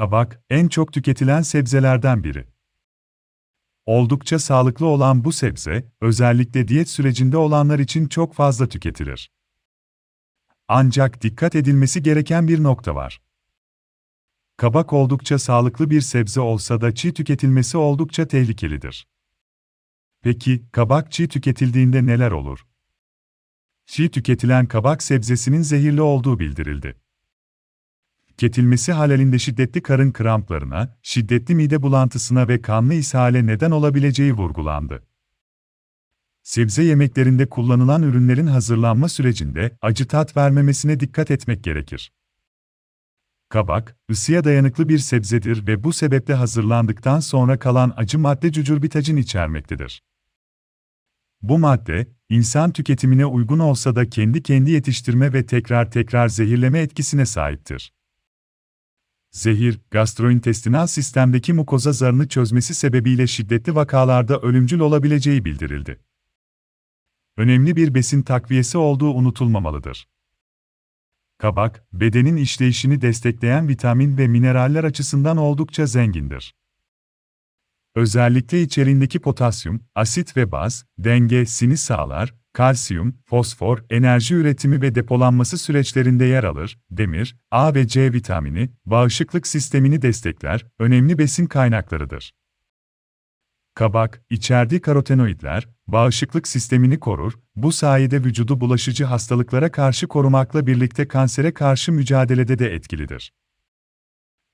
Kabak, en çok tüketilen sebzelerden biri. Oldukça sağlıklı olan bu sebze, özellikle diyet sürecinde olanlar için çok fazla tüketilir. Ancak dikkat edilmesi gereken bir nokta var. Kabak oldukça sağlıklı bir sebze olsa da çiğ tüketilmesi oldukça tehlikelidir. Peki, kabak çiğ tüketildiğinde neler olur? Çiğ tüketilen kabak sebzesinin zehirli olduğu bildirildi. Tüketilmesi halinde şiddetli karın kramplarına, şiddetli mide bulantısına ve kanlı ishale neden olabileceği vurgulandı. Sebze yemeklerinde kullanılan ürünlerin hazırlanma sürecinde acı tat vermemesine dikkat etmek gerekir. Kabak, ısıya dayanıklı bir sebzedir ve bu sebeple hazırlandıktan sonra kalan acı madde cucurbitacin içermektedir. Bu madde, insan tüketimine uygun olsa da kendi kendi yetiştirme ve tekrar tekrar zehirleme etkisine sahiptir. Zehir, gastrointestinal sistemdeki mukoza zarını çözmesi sebebiyle şiddetli vakalarda ölümcül olabileceği bildirildi. Önemli bir besin takviyesi olduğu unutulmamalıdır. Kabak, bedenin işleyişini destekleyen vitamin ve mineraller açısından oldukça zengindir. Özellikle içeriğindeki potasyum, asit ve baz, dengesini sağlar, kalsiyum, fosfor, enerji üretimi ve depolanması süreçlerinde yer alır, demir, A ve C vitamini, bağışıklık sistemini destekler, önemli besin kaynaklarıdır. Kabak, içerdiği karotenoidler, bağışıklık sistemini korur, bu sayede vücudu bulaşıcı hastalıklara karşı korumakla birlikte kansere karşı mücadelede de etkilidir.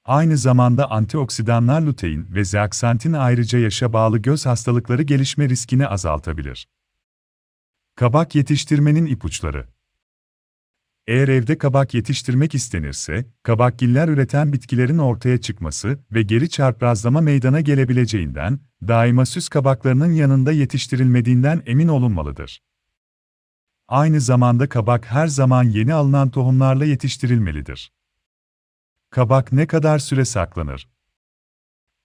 Aynı zamanda antioksidanlar lutein ve zeaksantin ayrıca yaşa bağlı göz hastalıkları gelişme riskini azaltabilir. Kabak yetiştirmenin ipuçları Eğer evde kabak yetiştirmek istenirse, kabakgiller üreten bitkilerin ortaya çıkması ve geri çarprazlama meydana gelebileceğinden, daima süs kabaklarının yanında yetiştirilmediğinden emin olunmalıdır. Aynı zamanda kabak her zaman yeni alınan tohumlarla yetiştirilmelidir. Kabak ne kadar süre saklanır?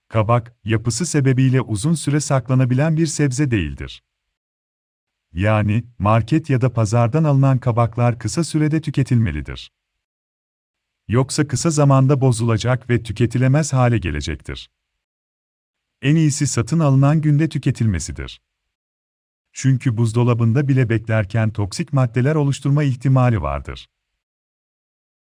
Kabak, yapısı sebebiyle uzun süre saklanabilen bir sebze değildir. Yani, market ya da pazardan alınan kabaklar kısa sürede tüketilmelidir. Yoksa kısa zamanda bozulacak ve tüketilemez hale gelecektir. En iyisi satın alınan günde tüketilmesidir. Çünkü buzdolabında bile beklerken toksik maddeler oluşturma ihtimali vardır.